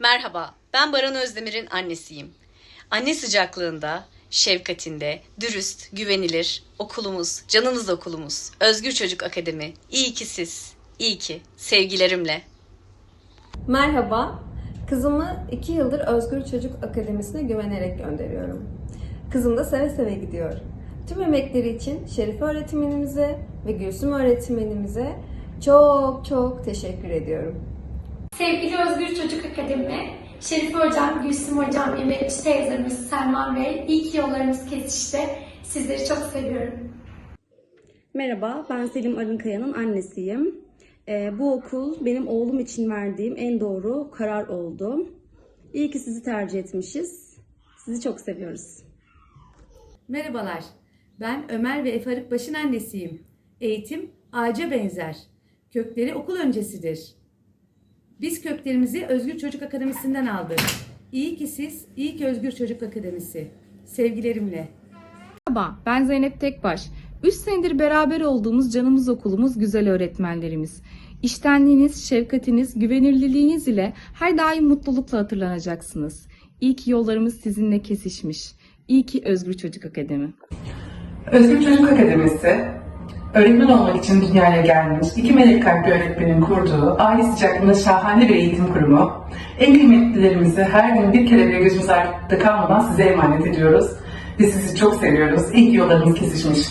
Merhaba, ben Baran Özdemir'in annesiyim. Anne sıcaklığında, şefkatinde, dürüst, güvenilir, okulumuz, canınız okulumuz, Özgür Çocuk Akademi. İyi ki siz, iyi ki, sevgilerimle. Merhaba, kızımı 2 yıldır Özgür Çocuk Akademisi'ne güvenerek gönderiyorum. Kızım da seve seve gidiyor. Tüm emekleri için Şerife öğretmenimize ve Gülsüm öğretmenimize çok çok teşekkür ediyorum. Sevgili Özgür Çocuk Akademi, Şerif Hocam, Gülsüm Hocam, emekçi teyzemiz Selman Bey, iyi ki yollarımız kesişti. Sizleri çok seviyorum. Merhaba, ben Selim Arınkaya'nın annesiyim. Ee, bu okul benim oğlum için verdiğim en doğru karar oldu. İyi ki sizi tercih etmişiz. Sizi çok seviyoruz. Merhabalar, ben Ömer ve Efe Arıkbaş'ın annesiyim. Eğitim ağaca benzer. Kökleri okul öncesidir. Biz köklerimizi Özgür Çocuk Akademisi'nden aldık. İyi ki siz, iyi ki Özgür Çocuk Akademisi. Sevgilerimle. Merhaba, ben Zeynep Tekbaş. 3 senedir beraber olduğumuz canımız okulumuz güzel öğretmenlerimiz. İştenliğiniz, şefkatiniz, güvenilirliğiniz ile her daim mutlulukla hatırlanacaksınız. İyi ki yollarımız sizinle kesişmiş. İyi ki Özgür Çocuk Akademi. Özgür Çocuk Akademisi, öğretmen olmak için dünyaya gelmiş iki melek kalpli öğretmenin kurduğu aile sıcaklığında şahane bir eğitim kurumu. En kıymetlilerimizi her gün bir kere bile gözümüz arkada kalmadan size emanet ediyoruz. Biz sizi çok seviyoruz. İyi ki yollarımız kesişmiş.